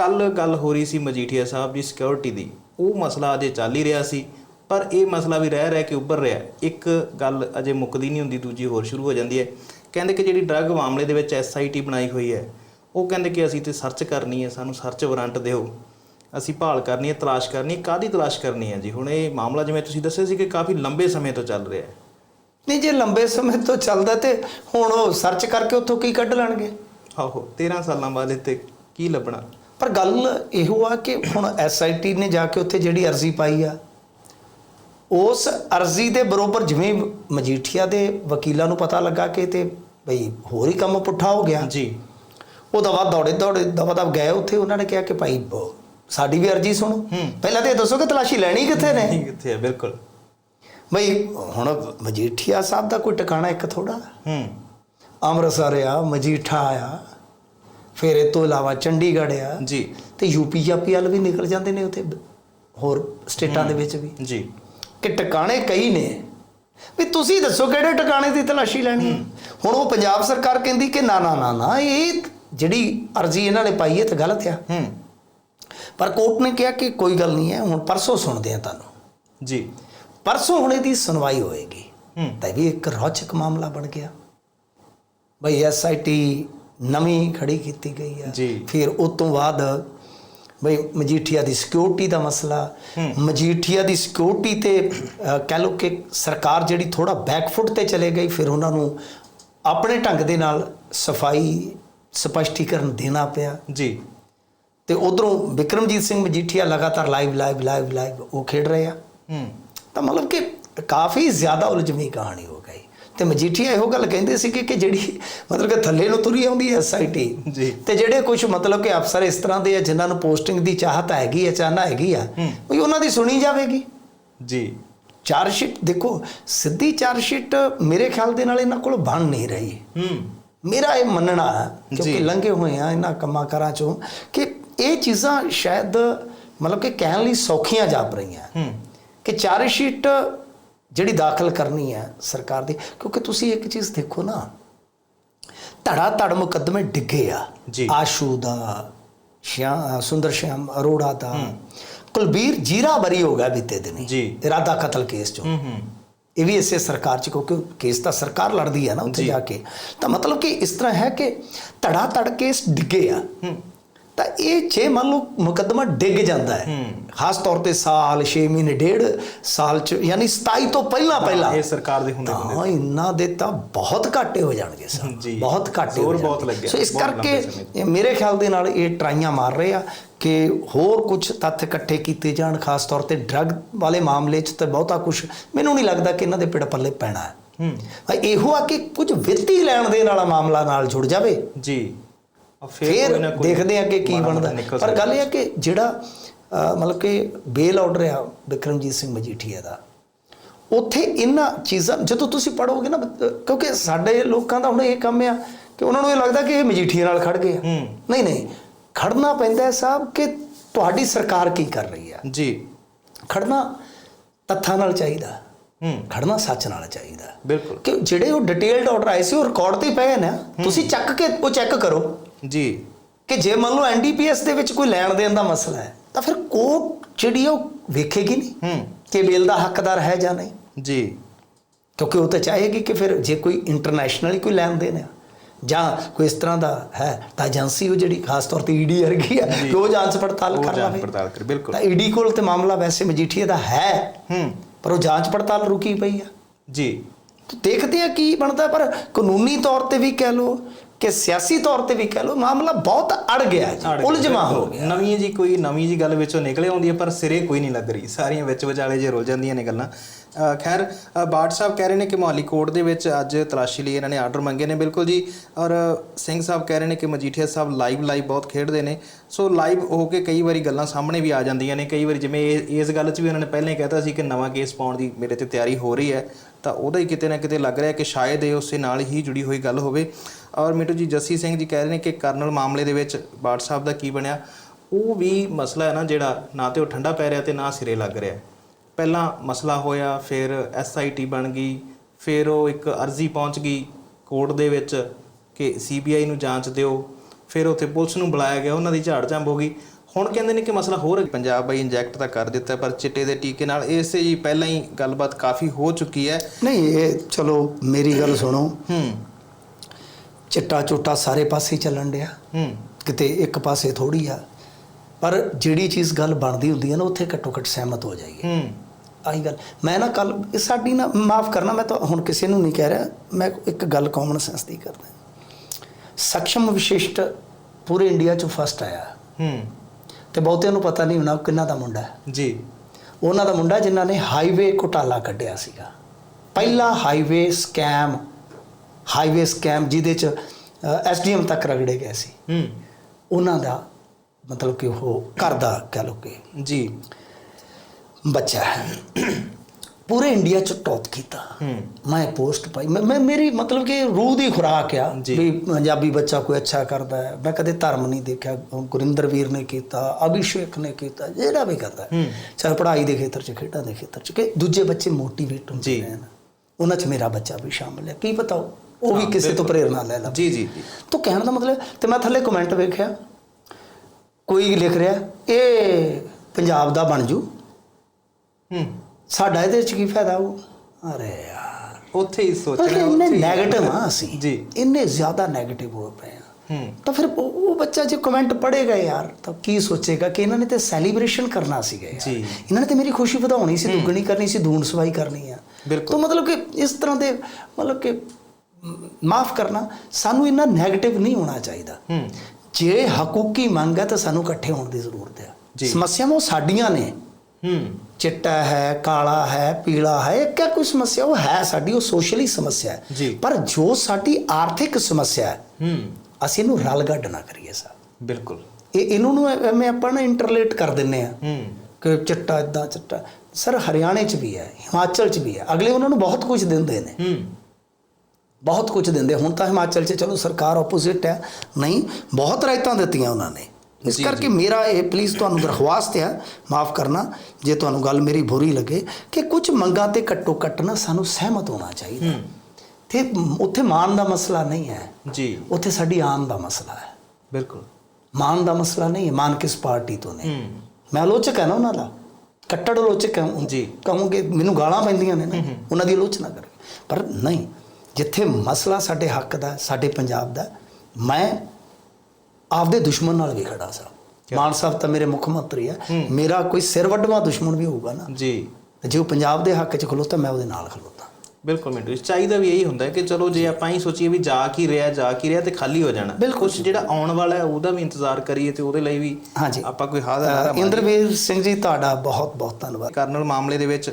ਕੱਲ ਗੱਲ ਹੋ ਰਹੀ ਸੀ ਮਜੀਠੀਆ ਸਾਹਿਬ ਦੀ ਸਿਕਿਉਰਿਟੀ ਦੀ। ਉਹ ਮਸਲਾ ਅਜੇ ਚੱਲ ਹੀ ਰਿਹਾ ਸੀ ਪਰ ਇਹ ਮਸਲਾ ਵੀ ਰਹਿ ਰਹਿ ਕੇ ਉੱਭਰ ਰਿਹਾ ਇੱਕ ਗੱਲ ਅਜੇ ਮੁੱਕਦੀ ਨਹੀਂ ਹੁੰਦੀ ਦੂਜੀ ਹੋਰ ਸ਼ੁਰੂ ਹੋ ਜਾਂਦੀ ਹੈ। ਕਹਿੰਦੇ ਕਿ ਜਿਹੜੀ ਡਰੱਗ ਮਾਮਲੇ ਦੇ ਵਿੱਚ ਐਸਆਈਟੀ ਬਣਾਈ ਹੋਈ ਹੈ ਉਹ ਕਹਿੰਦੇ ਕਿ ਅਸੀਂ ਤੇ ਸਰਚ ਕਰਨੀ ਹੈ ਸਾਨੂੰ ਸਰਚ ਵਾਰੰਟ ਦਿਓ। ਅਸੀਂ ਭਾਲ ਕਰਨੀ ਹੈ ਤਲਾਸ਼ ਕਰਨੀ ਹੈ ਕਾਦੀ ਤਲਾਸ਼ ਕਰਨੀ ਹੈ ਜੀ? ਹੁਣ ਇਹ ਮਾਮਲਾ ਜਿਵੇਂ ਤੁਸੀਂ ਦੱਸਿਆ ਸੀ ਕਿ ਕਾਫੀ ਲੰਬੇ ਸਮੇਂ ਤੋਂ ਚੱਲ ਰਿਹਾ ਹੈ। ਨਹੀਂ ਜੇ ਲੰਬੇ ਸਮੇਂ ਤੋਂ ਚੱਲਦਾ ਤੇ ਹੁਣ ਉਹ ਸਰਚ ਕਰਕੇ ਉੱਥੋਂ ਕੀ ਕੱਢ ਲੈਣਗੇ? ਆਹੋ 13 ਸਾਲਾਂ ਬਾਅਦ ਇੱਥੇ ਕੀ ਲੱਭਣਾ? ਪਰ ਗੱਲ ਇਹੋ ਆ ਕਿ ਹੁਣ ਐਸਆਈਟੀ ਨੇ ਜਾ ਕੇ ਉੱਥੇ ਜਿਹੜੀ ਅਰਜ਼ੀ ਪਾਈ ਆ ਉਸ ਅਰਜ਼ੀ ਦੇ ਬਰੋਬਰ ਜਿਵੇਂ ਮਜੀਠੀਆ ਦੇ ਵਕੀਲਾਂ ਨੂੰ ਪਤਾ ਲੱਗਾ ਕਿ ਤੇ ਬਈ ਹੋਰ ਹੀ ਕੰਮ ਪੁੱਠਾ ਹੋ ਗਿਆ। ਜੀ। ਉਹ ਦਵਾ ਦੌੜੇ ਦੌੜੇ ਦਵਾ ਦਵ ਗਏ ਉੱਥੇ ਉਹਨਾਂ ਨੇ ਕਿਹਾ ਕਿ ਭਾਈ ਸਾਡੀ ਵੀ ਅਰਜ਼ੀ ਸੁਣੋ। ਪਹਿਲਾਂ ਤੇ ਦੱਸੋ ਕਿ ਤਲਾਸ਼ੀ ਲੈਣੀ ਕਿੱਥੇ ਨੇ? ਨਹੀਂ ਕਿੱਥੇ ਹੈ ਬਿਲਕੁਲ। ਬਈ ਹੁਣ ਮਜੀਠੀਆ ਸਾਹਿਬ ਦਾ ਕੋਈ ਟਿਕਾਣਾ ਇੱਕ ਥੋੜਾ ਹੂੰ। ਅੰਮ੍ਰਿਤਸਰ ਆ ਮਜੀਠਾ ਆ ਫਿਰ ਇਹ ਤੋਂ ਇਲਾਵਾ ਚੰਡੀਗੜ੍ਹ ਆ। ਜੀ। ਤੇ ਯੂਪੀ ਜਾਪੀ ਵੱਲ ਵੀ ਨਿਕਲ ਜਾਂਦੇ ਨੇ ਉੱਥੇ ਹੋਰ ਸਟੇਟਾਂ ਦੇ ਵਿੱਚ ਵੀ। ਜੀ। ਕਿ ਟਿਕਾਣੇ ਕਈ ਨੇ। ਵੀ ਤੁਸੀਂ ਦੱਸੋ ਕਿਹੜੇ ਟਿਕਾਣੇ ਦੀ ਤਲਾਸ਼ੀ ਲੈਣੀ ਹੈ? ਹੁਣ ਉਹ ਪੰਜਾਬ ਸਰਕਾਰ ਕਹਿੰਦੀ ਕਿ ਨਾ ਨਾ ਨਾ ਨਾ ਇਹ ਜਿਹੜੀ ਅਰਜ਼ੀ ਇਹਨਾਂ ਨੇ ਪਾਈ ਹੈ ਤੇ ਗਲਤ ਆ। ਹੂੰ। ਪਰ ਕੋਰਟ ਨੇ ਕਿਹਾ ਕਿ ਕੋਈ ਗੱਲ ਨਹੀਂ ਹੈ ਹੁਣ ਪਰਸੋਂ ਸੁਣਦੇ ਆ ਤੁਹਾਨੂੰ। ਜੀ। ਪਰਸੋਂ ਹੁਣ ਇਹਦੀ ਸੁਣਵਾਈ ਹੋਏਗੀ। ਤਾਂ ਇਹ ਵੀ ਇੱਕ ਰੌਚਕ ਮਾਮਲਾ ਬਣ ਗਿਆ। ਬਈ ਐਸਆਈਟੀ ਨਵੀਂ ਖੜੀ ਕੀਤੀ ਗਈ ਆ। ਫਿਰ ਉਸ ਤੋਂ ਬਾਅਦ ਬਈ ਮਜੀਠੀਆ ਦੀ ਸਿਕਿਉਰਿਟੀ ਦਾ ਮਸਲਾ ਮਜੀਠੀਆ ਦੀ ਸਿਕਿਉਰਿਟੀ ਤੇ ਕਹਿ ਲਓ ਕਿ ਸਰਕਾਰ ਜਿਹੜੀ ਥੋੜਾ ਬੈਕਫੁੱਟ ਤੇ ਚਲੇ ਗਈ ਫਿਰ ਉਹਨਾਂ ਨੂੰ ਆਪਣੇ ਢੰਗ ਦੇ ਨਾਲ ਸਫ਼ਾਈ ਸਪਸ਼ਟੀਕਰਨ ਦੇਣਾ ਪਿਆ। ਜੀ। ਤੇ ਉਧਰੋਂ ਵਿਕਰਮਜੀਤ ਸਿੰਘ ਮਜੀਠੀਆ ਲਗਾਤਾਰ ਲਾਈਵ ਲਾਈਵ ਲਾਈਵ ਲਾਈਵ ਉਹ ਖੇਡ ਰਹੇ ਆ। ਹੂੰ। ਤਾਂ ਮਤਲਬ ਕਿ ਕਾਫੀ ਜ਼ਿਆਦਾ ਉਲਝਵੀਂ ਕਹਾਣੀ ਹੋ ਤੇ ਮਜੀਠੀਆ ਇਹੋ ਗੱਲ ਕਹਿੰਦੇ ਸੀ ਕਿ ਕਿ ਜਿਹੜੀ ਮਤਲਬ ਕਿ ਥੱਲੇ ਨੂੰ ਤੁਰੀ ਆਉਂਦੀ ਹੈ ਐਸਆਈਟੀ ਜੀ। ਤੇ ਜਿਹੜੇ ਕੁਝ ਮਤਲਬ ਕਿ ਅਫਸਰ ਇਸ ਤਰ੍ਹਾਂ ਦੇ ਆ ਜਿਨ੍ਹਾਂ ਨੂੰ ਪੋਸਟਿੰਗ ਦੀ ਚਾਹਤ ਹੈਗੀ ਹੈ ਚਾਹਨਾ ਹੈਗੀ ਆ ਵੀ ਉਹਨਾਂ ਦੀ ਸੁਣੀ ਜਾਵੇਗੀ। ਜੀ। ਚਾਰਜ ਸ਼ੀਟ ਦੇਖੋ ਸਿੱਧੀ ਚਾਰਜ ਸ਼ੀਟ ਮੇਰੇ ਖਿਆਲ ਦੇ ਨਾਲ ਇਹਨਾਂ ਕੋਲ ਬਣ ਨਹੀਂ ਰਹੀ। ਹੂੰ। ਮੇਰਾ ਇਹ ਮੰਨਣਾ ਹੈ। ਕਿਉਂਕਿ ਲੰਘੇ ਹੋਏ ਆ ਇਹਨਾਂ ਕੰਮਾਂ ਕਾਰਾਂ ਚੋਂ ਕਿ ਇਹ ਚੀਜ਼ਾਂ ਸ਼ਾਇਦ ਮਤਲਬ ਕਿ ਕਹਿਣ ਲਈ ਸੌਖੀਆਂ ਜਾਪ ਰਹੀਆਂ। ਹੂੰ। ਕਿ ਚਾਰਜ ਸ਼ੀਟ ਜਿਹੜੀ ਦਾਖਲ ਕਰਨੀ ਹੈ ਸਰਕਾਰ ਦੀ ਕਿਉਂਕਿ ਤੁਸੀਂ ਇੱਕ ਚੀਜ਼ ਦੇਖੋ ਨਾ ਧੜਾ ਧੜ ਮੁਕੱਦਮੇ ਡਿੱਗੇ ਆ। ਜੀ। ਆਸ਼ੂ ਦਾ ਸ਼ਿਆ ਸੁੰਦਰ ਸ਼ਿਆਮ ਅਰੋੜਾ ਦਾ। ਕੁਲਬੀਰ ਜੀਰਾ ਬਰੀ ਹੋ ਗਿਆ ਬੀਤੇ ਦਿਨੀ। ਜੀ। ਇਰਾਦਾ ਕਤਲ ਕੇਸ ਚੋਂ। ਹੂੰ ਹੂੰ। ਇਹ ਵੀ ਇਸੇ ਸਰਕਾਰ ਚ ਕਿਉਂਕਿ ਕੇਸ ਤਾਂ ਸਰਕਾਰ ਲੜਦੀ ਹੈ ਨਾ ਉੱਥੇ ਜੀ। ਕੇ। ਤਾਂ ਮਤਲਬ ਕਿ ਇਸ ਤਰ੍ਹਾਂ ਹੈ ਕਿ ਧੜਾ ਧੜ ਕੇਸ ਡਿੱਗੇ ਆ। ਹੂੰ। ਤਾਂ ਇਹ ਜੇ ਮੰਨ ਲਓ ਮੁਕੱਦਮਾ ਡਿੱਗ ਜਾਂਦਾ ਹੈ ਹੂੰ। ਖਾਸ ਤੌਰ ਤੇ ਸਾਲ 6 ਮਹੀਨੇ ਡੇਢ ਸਾਲ ਚ ਯਾਨੀ 27 ਤੋਂ ਪਹਿਲਾਂ ਪਹਿਲਾਂ। ਇਹ ਸਰਕਾਰ ਦੇ ਹੁੰਦੇ ਹੁੰਦੇ ਤਾਂ ਇਹਨਾਂ ਦੇ ਤਾਂ ਬਹੁਤ ਘਾਟੇ ਹੋ ਜਾਣਗੇ ਸਰ। ਬਹੁਤ ਘਾਟੇ ਹੋ ਜਾਣਗੇ। ਬਹੁਤ ਲੱਗਿਆ, ਸੋ ਇਸ ਕਰਕੇ ਮੇਰੇ ਖਿਆਲ ਦੇ ਨਾਲ ਇਹ ਟਰਾਈਆਂ ਮਾਰ ਰਹੇ ਆ ਕਿ ਹੋਰ ਕੁਝ ਤੱਥ ਇਕੱਠੇ ਕੀਤੇ ਜਾਣ ਖਾਸ ਤੌਰ ਤੇ ਡਰੱਗ ਵਾਲੇ ਮਾਮਲੇ 'ਚ ਤਾਂ ਬਹੁਤਾ ਕੁਝ ਮੈਨੂੰ ਨਹੀਂ ਲੱਗਦਾ ਕਿ ਇਹਨਾਂ ਦੇ ਪਿੜ ਪੱਲੇ ਪੈਣਾ ਹੈ। ਹੂੰ। ਇਹੋ ਆ ਕਿ ਕੁਝ ਵਿੱਤੀ ਲੈਣ ਦੇਣ ਵਾਲਾ ਮਾਮਲਾ ਨਾਲ ਜੁੜ ਜਾਵੇ। ਜੀ। ਫਿਰ ਦੇਖਦੇ ਆ ਕਿ ਕੀ ਬਣਦਾ। ਪਰ ਗੱਲ। ਇਹ ਆ ਕਿ ਜਿਹੜਾ ਮਤਲਬ ਕਿ ਬੇਲ ਆਰਡਰ ਆ ਵਿਕਰਮਜੀਤ ਸਿੰਘ ਮਜੀਠੀਆ ਦਾ ਉੱਥੇ ਇਹਨਾਂ ਚੀਜ਼ਾਂ ਜਦੋਂ ਤੁਸੀਂ ਪੜੋਗੇ ਨਾ ਕਿਉਂਕਿ ਸਾਡੇ ਲੋਕਾਂ ਦਾ ਹੁਣ ਇਹ ਕੰਮ ਆ ਕਿ ਉਹਨਾਂ ਨੂੰ ਇਹ ਲੱਗਦਾ ਕਿ ਇਹ ਮਜੀਠੀਆ ਨਾਲ ਖੜ ਗਏ। ਨਹੀਂ ਨਹੀਂ ਖੜਨਾ ਪੈਂਦਾ ਹੈ ਸਾਹਿਬ ਕਿ ਤੁਹਾਡੀ ਸਰਕਾਰ ਕੀ ਕਰ ਰਹੀ ਆ। ਜੀ। ਖੜਨਾ ਤੱਥਾਂ ਨਾਲ ਚਾਹੀਦਾ ਹੂੰ। ਖੜਨਾ ਸੱਚ ਨਾਲ ਚਾਹੀਦਾ। ਬਿਲਕੁਲ। ਕਿ ਜਿਹੜੇ ਉਹ ਡਿਟੇਲਡ ਆਰਡਰ ਆਏ ਸੀ ਉਹ ਰਿਕਾਰਡ ਤੇ ਪਏ ਨੇ। ਤੁਸੀਂ ਚੱਕ ਕੇ ਉਹ ਚੈੱਕ ਕਰੋ। ਜੀ। ਕਿ ਜੇ ਮੰਨ ਲਓ ਐਨਡੀਪੀਐਸ ਦੇ ਵਿੱਚ ਕੋਈ ਲੈਣ ਦੇਣ ਦਾ ਮਸਲਾ ਹੈ ਤਾਂ ਫਿਰ ਕੋਰਟ ਜਿਹੜੀ ਉਹ ਵੇਖੇਗੀ ਨਹੀਂ ਹੂੰ। ਕਿ ਬੇਲ ਦਾ ਹੱਕਦਾਰ ਹੈ ਜਾਂ ਨਹੀਂ। ਜੀ। ਕਿਉਂਕਿ ਉਹ ਤਾਂ ਚਾਹੇਗੀ ਕਿ ਫਿਰ ਜੇ ਕੋਈ ਇੰਟਰਨੈਸ਼ਨਲੀ ਕੋਈ ਲੈਣ ਦੇਣ ਹੈ ਜਾਂ ਕੋਈ ਇਸ ਤਰ੍ਹਾਂ ਦਾ ਹੈ ਤਾਂ ਏਜੰਸੀ ਉਹ ਜਿਹੜੀ ਖਾਸ ਤੌਰ ਤੇ ਈਡੀ ਵਰਗੀ ਆ ਜੀ। ਕਿ ਉਹ ਜਾਂਚ ਪੜਤਾਲ ਕਰ ਜਾਂਚ ਲਵੇ। ਪੜਤਾਲ ਕਰ ਬਿਲਕੁਲ। ਤਾਂ ਈਡੀ ਕੋਲ ਤੇ ਮਾਮਲਾ ਵੈਸੇ ਮਜੀਠੀਆ ਦਾ ਹੈ ਹੂੰ। ਪਰ ਉਹ ਜਾਂਚ ਪੜਤਾਲ ਰੁਕੀ ਪਈ ਆ। ਜੀ। ਦੇਖਦੇ ਆ ਕੀ ਬਣਦਾ ਪਰ ਕਾਨੂੰਨੀ ਤੌਰ ਤੇ ਵੀ ਕਹਿ ਲਓ ਕਿ ਸਿਆਸੀ ਤੌਰ ਤੇ ਵੀ ਕਹਿ ਲਓ ਮਾਮਲਾ ਬਹੁਤ ਅੜ ਗਿਆ ਜੀ ਗਿਆ, ਉਲਝਵਾਂ ਹੋ। ਗਿਆ। ਨਵੀਂ ਜੀ ਕੋਈ ਨਵੀਂ ਜੀ ਗੱਲ ਵਿੱਚੋਂ ਨਿਕਲੇ ਆਉਂਦੀ ਹੈ ਪਰ ਸਿਰੇ ਕੋਈ ਨਹੀਂ ਲੱਗ ਰਹੀ। ਸਾਰੀਆਂ ਵਿੱਚ ਵਿਚਾਲੇ ਜੇ ਰੁਲ ਜਾਂਦੀਆਂ ਨੇ ਗੱਲਾਂ। ਖੈਰ ਬਾਟ ਸਾਹਿਬ ਕਹਿ ਰਹੇ ਨੇ ਕਿ ਮੋਹਾਲੀ ਕੋਰਟ ਦੇ ਵਿੱਚ ਅੱਜ ਤਲਾਸ਼ੀ ਲਈ ਇਹਨਾਂ ਨੇ ਆਰਡਰ ਮੰਗੇ ਨੇ ਬਿਲਕੁਲ ਜੀ। ਔਰ ਸਿੰਘ ਸਾਹਿਬ ਕਹਿ ਰਹੇ ਨੇ ਕਿ ਮਜੀਠੀਆ ਸਾਹਿਬ ਲਾਈਵ ਲਾਈਵ ਬਹੁਤ ਖੇਡਦੇ ਨੇ। ਸੋ ਲਾਈਵ ਹੋ ਕੇ ਕਈ ਵਾਰੀ ਗੱਲਾਂ ਸਾਹਮਣੇ ਵੀ ਆ ਜਾਂਦੀਆਂ ਨੇ। ਕਈ ਵਾਰੀ ਜਿਵੇਂ ਇਸ ਗੱਲ 'ਚ ਵੀ ਉਹਨਾਂ ਨੇ ਪਹਿਲਾਂ ਹੀ ਕਹਿਤਾ ਸੀ ਕਿ ਨਵਾਂ ਕੇਸ ਪਾਉਣ ਦੀ ਮੇਰੇ ਤੇ ਤਿਆਰੀ ਹੋ ਰਹੀ ਹੈ। ਤਾਂ ਉਹਦਾ ਹੀ ਕਿਤੇ ਨਾ ਕਿਤੇ ਲੱਗ ਰਿਹਾ ਕਿ ਸ਼ਾਇਦ ਇਹ ਉਸੇ ਨਾਲ ਹੀ ਜੁੜੀ ਹੋਈ ਗੱਲ ਹੋਵੇ। ਔਰ ਮਿੱਟੂ ਜੀ ਜੱਸੀ ਸਿੰਘ ਜੀ ਕਹਿ ਰਹੇ ਨੇ ਕਿ ਕਰਨਲ ਮਾਮਲੇ ਦੇ ਵਿੱਚ ਬਾਟ ਸਾਹਿਬ ਦਾ ਕੀ ਬਣਿਆ? ਉਹ ਵੀ ਮਸਲਾ ਹੈ ਨਾ ਜਿਹੜਾ ਨਾ ਤੇ ਉਹ ਠੰਡਾ ਪੈ ਰਿਹਾ ਤੇ ਨਾ ਸਿਰੇ ਲੱਗ ਰਿਹਾ। ਪਹਿਲਾਂ ਮਸਲਾ ਹੋਇਆ ਫਿਰ ਐਸਆਈਟੀ ਬਣ ਗਈ ਫਿਰ ਉਹ ਇੱਕ ਅਰਜ਼ੀ ਪਹੁੰਚ ਗਈ ਕੋਰਟ ਦੇ ਵਿੱਚ ਕਿ ਸੀਬੀਆਈ ਨੂੰ ਜਾਂਚ ਦਿਓ। ਫਿਰ ਉੱਥੇ ਪੁਲਿਸ ਨੂੰ ਬੁਲਾਇਆ ਗਿਆ ਉਹਨਾਂ ਦੀ ਝਾੜ ਝੰਬ ਹੋ ਗਈ। ਹੁਣ ਕਹਿੰਦੇ ਨੇ ਕਿ ਮਸਲਾ ਹੋਰ ਪੰਜਾਬ ਬਾਈ ਇੰਜੈਕਟ ਤਾਂ ਕਰ ਦਿੱਤਾ ਪਰ ਚਿੱਟੇ ਦੇ ਟੀਕੇ ਨਾਲ ਇਸੇ ਜੀ ਪਹਿਲਾਂ ਹੀ ਗੱਲਬਾਤ ਕਾਫੀ ਹੋ ਚੁੱਕੀ ਹੈ। ਨਹੀਂ ਇਹ ਚਲੋ ਮੇਰੀ ਗੱਲ ਸੁਣੋ। ਹੂੰ। ਚਿੱਟਾ ਚੋਟਾ ਸਾਰੇ ਪਾਸੇ ਚੱਲਣ ਡਿਆ। ਹੂੰ। ਕਿਤੇ ਇੱਕ ਪਾਸੇ ਥੋੜੀ ਆ। ਪਰ ਜਿਹੜੀ ਚੀਜ਼ ਗੱਲ ਬਣਦੀ ਹੁੰਦੀ ਹੈ ਨਾ ਉੱਥੇ ਘੱਟੋ ਘੱਟ ਸਹਿਮਤ ਹੋ ਜਾਈਏ। ਹੂੰ। ਆਹੀ ਗੱਲ। ਮੈਂ ਨਾ ਕੱਲ ਇਹ ਸਾਡੀ ਨਾ ਮਾਫ ਕਰਨਾ ਮੈਂ ਤਾਂ ਹੁਣ ਕਿਸੇ ਨੂੰ ਨਹੀਂ ਕਹਿ ਰਿਹਾ। ਮੈਂ ਇੱਕ ਗੱਲ ਕਾਮਨ ਸੈਂਸ ਦੀ ਕਰਦਾ। ਸક્ષਮ ਵਿਸ਼ਿਸ਼ਟ ਪੂਰੇ ਇੰਡੀਆ 'ਚ ਫਸਟ ਆਇਆ। ਹੂੰ। ਤੇ ਬਹੁਤਿਆਂ ਨੂੰ ਪਤਾ ਨਹੀਂ ਹੋਣਾ ਕਿੰਨਾ ਦਾ ਮੁੰਡਾ ਹੈ। ਜੀ। ਉਹਨਾਂ ਦਾ ਮੁੰਡਾ ਜਿਨ੍ਹਾਂ ਨੇ ਹਾਈਵੇ ਘੁਟਾਲਾ ਕੱਢਿਆ ਸੀਗਾ। ਪਹਿਲਾ ਹਾਈਵੇ ਸਕੈਮ ਹਾਈਵੇ ਸਕੈਮ ਜਿਹਦੇ 'ਚ ਐਸਡੀਐਮ ਤੱਕ ਰਗੜੇ ਗਏ ਸੀ। ਹੂੰ। ਉਹਨਾਂ ਦਾ ਮਤਲਬ ਕਿ ਉਹ ਘਰ ਦਾ ਕਹਿ ਲਓ ਕਿ ਜੀ। ਬੱਚਾ ਹੈ। ਪੂਰੇ ਇੰਡੀਆ 'ਚ ਟੌਪ ਕੀਤਾ। ਮੈਂ ਪੋਸਟ ਪਾਈ। ਮੈਂ ਮੇਰੀ ਮਤਲਬ ਕਿ ਰੂਹ ਦੀ ਖੁਰਾਕ ਆ। ਵੀ ਪੰਜਾਬੀ ਬੱਚਾ ਕੋਈ ਅੱਛਾ ਕਰਦਾ ਹੈ। ਮੈਂ ਕਦੇ ਧਰਮ ਨਹੀਂ ਦੇਖਿਆ। ਗੁਰਿੰਦਰ ਵੀਰ ਨੇ ਕੀਤਾ ਅਭਿਸ਼ੇਕ ਨੇ ਕੀਤਾ ਜਿਹੜਾ ਵੀ ਕਰਦਾ। ਚਾਹੇ ਪੜ੍ਹਾਈ ਦੇ ਖੇਤਰ 'ਚ ਖੇਡਾਂ ਦੇ ਖੇਤਰ 'ਚ ਕਿ ਦੂਜੇ ਬੱਚੇ ਮੋਟੀਵੇਟ ਹੁੰਦੇ ਨਾ ਉਹਨਾਂ 'ਚ ਮੇਰਾ ਬੱਚਾ ਵੀ ਸ਼ਾਮਲ ਹੈ। ਕੀ ਪਤਾ ਉਹ ਵੀ ਕਿਸੇ ਤੋਂ। ਪ੍ਰੇਰਣਾ ਲੈ ਲਾ। ਜੀ ਜੀ ਜੀ। ਤਾਂ ਕਹਿਣ ਦਾ ਮਤਲਬ ਤੇ ਮੈਂ ਥੱਲੇ ਕਮੈਂਟ ਵੇਖਿਆ ਕੋਈ ਲਿਖ ਰਿਹਾ ਇਹ ਪੰਜਾਬ ਦਾ ਬਣ ਜੂ। ਹੂੰ। ਸਾਡਾ ਇਹਦੇ 'ਚ ਕੀ ਫਾਇਦਾ ਉਹ ਅਰੇ ਯਾਰ। ਉੱਥੇ ਹੀ ਸੋਚਣਾ ਉੱਥੇ ਹੀ- 네ਗੇਟਿਵ ਆ ਅਸੀਂ। ਜੀ। ਇੰਨੇ ਜ਼ਿਆਦਾ 네ਗੇਟਿਵ ਹੋ ਪਏ ਆ ਹੂੰ। ਤਾਂ ਫਿਰ ਉਹ ਬੱਚਾ ਜੇ ਕਮੈਂਟ ਪੜੇਗਾ ਯਾਰ ਤਾਂ ਕੀ ਸੋਚੇਗਾ ਕਿ ਇਹਨਾਂ ਨੇ ਤੇ ਸੈਲੀਬ੍ਰੇਸ਼ਨ ਕਰਨਾ ਸੀਗਾ ਜੀ। ਇਹਨਾਂ ਨੇ ਤੇ ਮੇਰੀ ਖੁਸ਼ੀ ਵਧਾਉਣੀ ਸੀ ਦੁੱਗਣੀ ਕਰਨੀ ਸੀ ਦੂਣ ਸਵਾਈ ਕਰਨੀ ਆ। ਬਿਲਕੁਲ। ਤਾਂ ਮਤਲਬ ਕਿ ਇਸ ਤਰ੍ਹਾਂ ਦੇ ਮਤਲਬ ਕਿ ਮਾਫ ਕਰਨਾ ਸਾਨੂੰ ਇੰਨਾ 네ਗੇਟਿਵ ਨਹੀਂ ਹੋਣਾ ਚਾਹੀਦਾ। ਹੂੰ। ਜੇ ਹਕੂਕੀ ਮੰਗ ਹੈ ਤਾਂ ਸਾਨੂੰ ਇਕੱਠੇ ਹੋਣ ਦੀ ਜ਼ਰੂਰਤ। ਹੈ। ਸਮੱਸਿਆਵਾਂ ਉਹ ਸਾਡੀਆਂ ਨੇ। ਹੂੰ। ਚਿੱਟਾ ਹੈ ਕਾਲਾ ਹੈ ਪੀਲਾ ਹੈ ਇਹ ਕਿਆ ਕੋਈ ਸਮੱਸਿਆ ਉਹ ਹੈ ਸਾਡੀ ਉਹ ਸੋਸ਼ਲੀ ਸਮੱਸਿਆ ਹੈ। ਪਰ ਜੋ ਸਾਡੀ ਆਰਥਿਕ ਸਮੱਸਿਆ ਹੈ ਹੂੰ। ਅਸੀਂ ਇਹਨੂੰ ਰਲ ਗੱਡ ਨਾ ਕਰੀਏ ਸਾਹਿਬ ਬਿਲਕੁਲ। ਇਹ ਇਹਨੂੰ ਨੂੰ ਐਵੇਂ ਆਪਾਂ ਨਾ ਇੰਟਰਲੇਟ ਕਰ ਦਿੰਨੇ ਆ ਹੂੰ। ਕਿ ਚਿੱਟਾ ਇਦਾਂ ਚਿੱਟਾ। ਸਰ ਹਰਿਆਣੇ 'ਚ ਵੀ ਹੈ ਹਿਮਾਚਲ 'ਚ ਵੀ ਹੈ। ਅਗਲੇ ਉਹਨਾਂ ਨੂੰ ਬਹੁਤ ਕੁਝ ਦਿੰਦੇ ਨੇ। ਹੂੰ। ਬਹੁਤ ਕੁਝ ਦਿੰਦੇ। ਹੁਣ ਤਾਂ ਹਿਮਾਚਲ 'ਚ ਚਲੋ ਸਰਕਾਰ ਆਪੋਜ਼ਿਟ ਹੈ। ਨਹੀਂ ਬਹੁਤ ਰਾਇਤਾਂ ਦਿੱਤੀਆਂ ਉਹਨਾਂ ਨੇ। ਇਸ ਕਰਕੇ ਮੇਰਾ ਇਹ ਪਲੀਜ਼ ਤੁਹਾਨੂੰ ਦਰਖਾਸਤ ਹੈ ਮਾਫ ਕਰਨਾ ਜੇ ਤੁਹਾਨੂੰ ਗੱਲ ਮੇਰੀ ਬੁਰੀ ਲੱਗੇ ਕਿ ਕੁਝ ਮੰਗਾਂ ਤੇ ਕੱਟੋ ਕੱਟ ਨਾ ਸਾਨੂੰ ਸਹਿਮਤ ਹੋਣਾ ਚਾਹੀਦਾ। ਤੇ ਉੱਥੇ ਮਾਨ ਦਾ ਮਸਲਾ ਨਹੀਂ ਹੈ। ਜੀ। ਉੱਥੇ ਸਾਡੀ ਆਨ ਦਾ ਮਸਲਾ ਹੈ। ਬਿਲਕੁਲ। ਮਾਨ ਦਾ ਮਸਲਾ ਨਹੀਂ ਹੈ ਮਾਨ ਕਿਸ ਪਾਰਟੀ ਤੋਂ ਨੇ। ਮੈਂ ਆਲੋਚਕ ਹਾਂ ਨਾ ਉਹਨਾਂ ਦਾ। ਕੱਟੜ ਆਲੋਚਕ ਹਾਂ। ਜੀ। ਕਹੂੰਗੇ ਮੈਨੂੰ ਗਾਲਾਂ ਪੈਂਦੀਆਂ ਨੇ ਨਾ। ਉਹਨਾਂ ਦੀ ਆਲੋਚਨਾ ਕਰੇ। ਪਰ ਨਹੀਂ। ਜਿੱਥੇ ਮਸਲਾ ਸਾਡੇ ਹੱਕ ਦਾ ਸਾਡੇ ਪੰਜਾਬ ਦਾ ਮੈਂ ਆਪਦੇ ਦੁਸ਼ਮਣ ਨਾਲ ਵੀ ਖੜਾ ਸਾਂ। ਮਾਨ ਸਾਹਿਬ ਤਾਂ ਮੇਰੇ ਮੁੱਖ ਮੰਤਰੀ ਆ। ਮੇਰਾ ਕੋਈ ਸਿਰ ਵੱਢਵਾ ਦੁਸ਼ਮਣ ਵੀ ਹੋਊਗਾ ਨਾ। ਜੀ। ਜੇ ਉਹ ਪੰਜਾਬ ਦੇ ਹੱਕ 'ਚ ਖਲੋਤਾ ਮੈਂ ਉਹਦੇ ਨਾਲ ਖਲੋਤਾ। ਬਿਲਕੁਲ ਮਿੰਟੂ ਚਾਹੀਦਾ ਵੀ ਇਹੀ ਹੁੰਦਾ ਹੈ ਕਿ ਚਲੋ ਜੇ ਆਪਾਂ ਹੀ ਸੋਚੀਏ ਵੀ ਜਾ ਕੀ ਰਿਹਾ ਜਾ ਕੀ ਰਿਹਾ ਤੇ ਖਾਲੀ ਹੋ ਜਾਣਾ। ਬਿਲਕੁਲ। ਕੁਝ ਜਿਹੜਾ ਆਉਣ ਵਾਲਾ ਹੈ ਉਹਦਾ ਵੀ ਇੰਤਜ਼ਾਰ ਕਰੀਏ ਤੇ ਉਹਦੇ ਲਈ ਵੀ ਹਾਂਜੀ। ਆਪਾਂ ਕੋਈ ਅ, ਇੰਦਰਵੀਰ ਸਿੰਘ ਜੀ ਤੁਹਾਡਾ ਬਹੁਤ ਬਹੁਤ ਧੰਨਵਾਦ ਕਰਨਲ ਮਾਮਲੇ ਦੇ ਵਿੱਚ